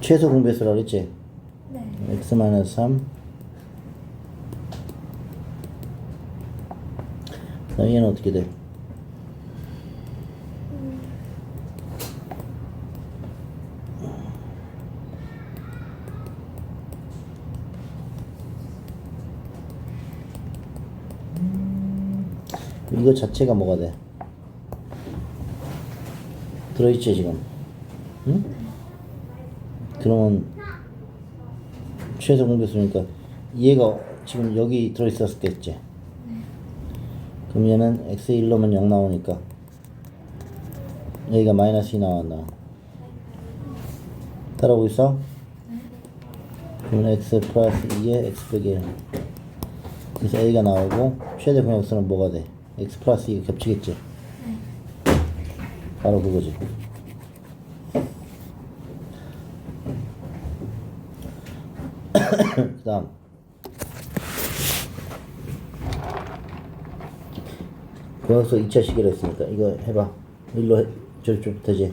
최소 공배수라고 그랬지? 네. x 마이너스 3 그다음 얘는 어떻게 돼? 이거 자체가 뭐가 돼? 들어있지 지금? 응? 그러면 최소 공배수니까 얘가 지금 여기 들어있었겠지? 그럼 얘는 x 1 넣으면 0 나오니까 여기가 마이너스 2 나왔나 따라오고 있어? 그러면 x 플러스 2에 x 빼기 1 그래서 a가 나오고 최대 공약수는 뭐가 돼? x 플러스 2가 겹치겠지? 바로 그거지 그 다음. 공약수 2차 시계로 했으니까 이거 해봐. 일로 해, 저쪽 되지?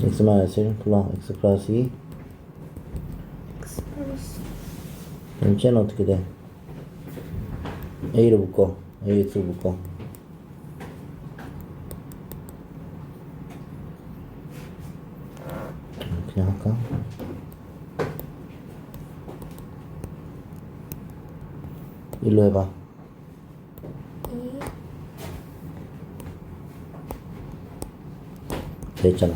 X 마이너스 1 플러스 x 플러스 2 x 플러스 그럼 쟤는 어떻게 돼? a로 묶어. Ax로 묶어 그냥 할까? 일로 해봐. 2 됐잖아.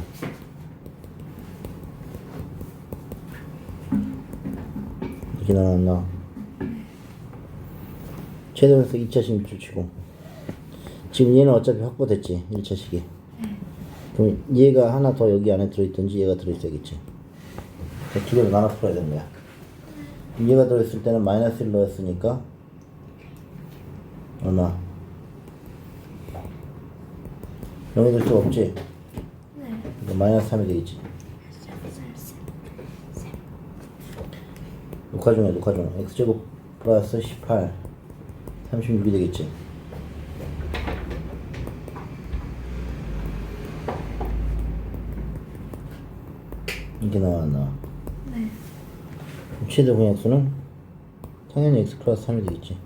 이렇게 나왔나 최대에서 2차식 밑줄 치고. 지금 얘는 어차피 확보됐지 1차 식이 그럼 얘가 하나 더 여기 안에 들어있든지 얘가 들어있어야겠지. 그두 개로 나눠 풀어야 되는 거야. 얘가 들어있을 때는 마이너스 1 넣었으니까 얼마? 0이 될 수가 없지? 네. 마이너스 3이 되겠지. 녹화 중에 녹화 중. x제곱 플러스 18 36이 되겠지 이게 나와 안 나와 네. 최대 공약수는 당연히 x 플러스 3이 되겠지